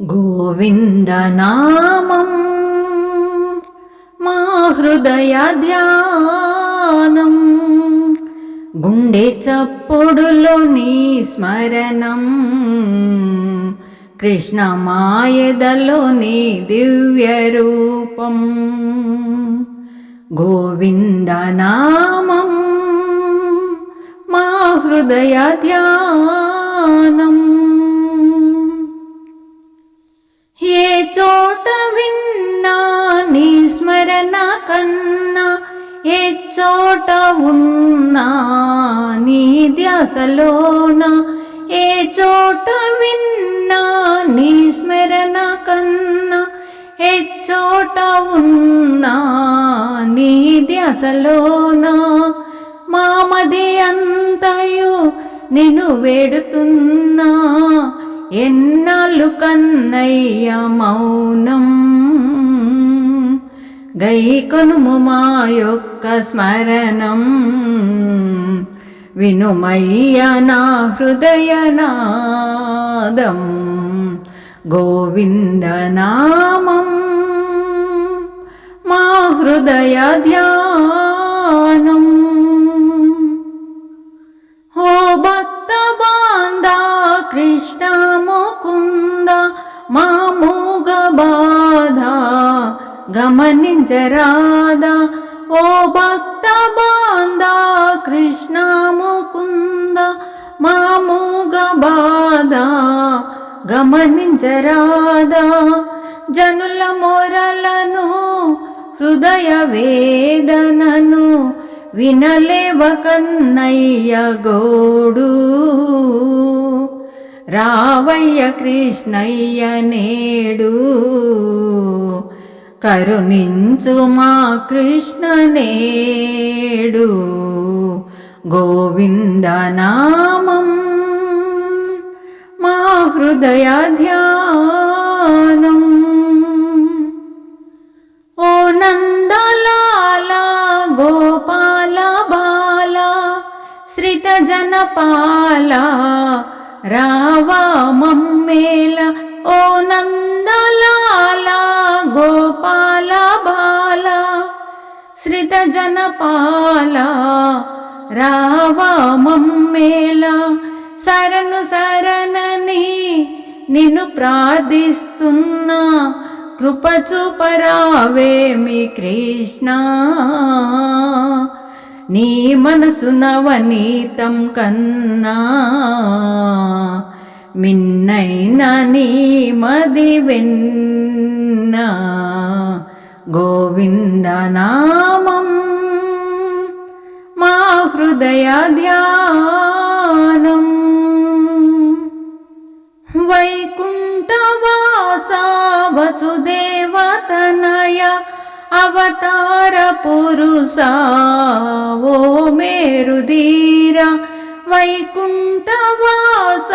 గోవిందనామం మా హృదయ ధ్యానం. గుండె చప్పుడులో నీ స్మరణం కృష్ణ మాయదలో నీ దివ్య చోట ఉన్నా నీ ధ్యాసలోన ఏ చోట విన్నా నీ స్మరణ కన్నా ఏ చోట ఉన్నా నీ ధ్యాసలోన మామది అంతయు నిన్ను వేడుతున్నా. ఎన్నాళ్ళు కన్నయ్య మౌనం గై మా యొక్క స్మరణం. వినుమయ్య నా హృదయనాదం. గోవిందనామం. మా హృదయ ధ్యానం. హో భక్త బాందా కృష్ణ ముకుంద మా మూగ గమనించరాదా. ఓ భక్త బాందా కృష్ణ ముకుంద మామూగ బాధ. గమనించరాదా. జనుల మొరలను హృదయ వేదనను వినలేవ కన్నయ్య గోడు. రావయ్య కృష్ణయ్య నేడు. కరుణించు మా కృష్ణ నేడు గోవిందనామం మా హృదయ ధ్యానం ఓ నందలాల గోపాల బాల శ్రితజనపాల రావా మమ్మేల ఓ శ్రిత జనపాల రావా మమ్మేల శరణు శరణని నిన్ను ప్రార్థిస్తున్నా. కృపచూపరావేమి కృష్ణ. నీ మనసు నవనీతం కన్నా. మిన్నైన నీ మది వెన్నా. గోవిందనామం మా హృదయ ధ్యానం వైకుంఠవాస వసుదేవతనయ అవతార పురుష ఓ మేరుధీర వైకుంఠవాస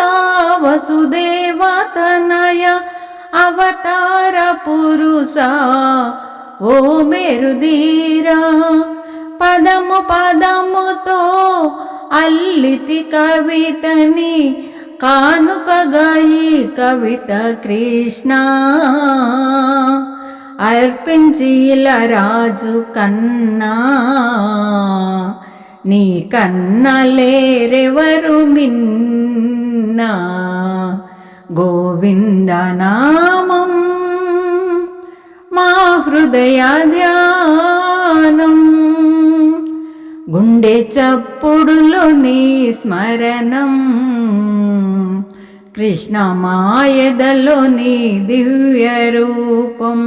వసుదేవతనయ అవతార పురుష ఓ మేరుధీర పదము పదముతో అల్లితి కవితని కానుకగా ఈ కవిత కృష్ణ. అర్పించిల రాజు కన్నా నీ కన్నలేరెవరు మిన్నా? గోవిందనామం మా హృదయ ధ్యానం గుండె చప్పుడులో నీ స్మరణం. కృష్ణ మాయదలో నీ దివ్య రూపం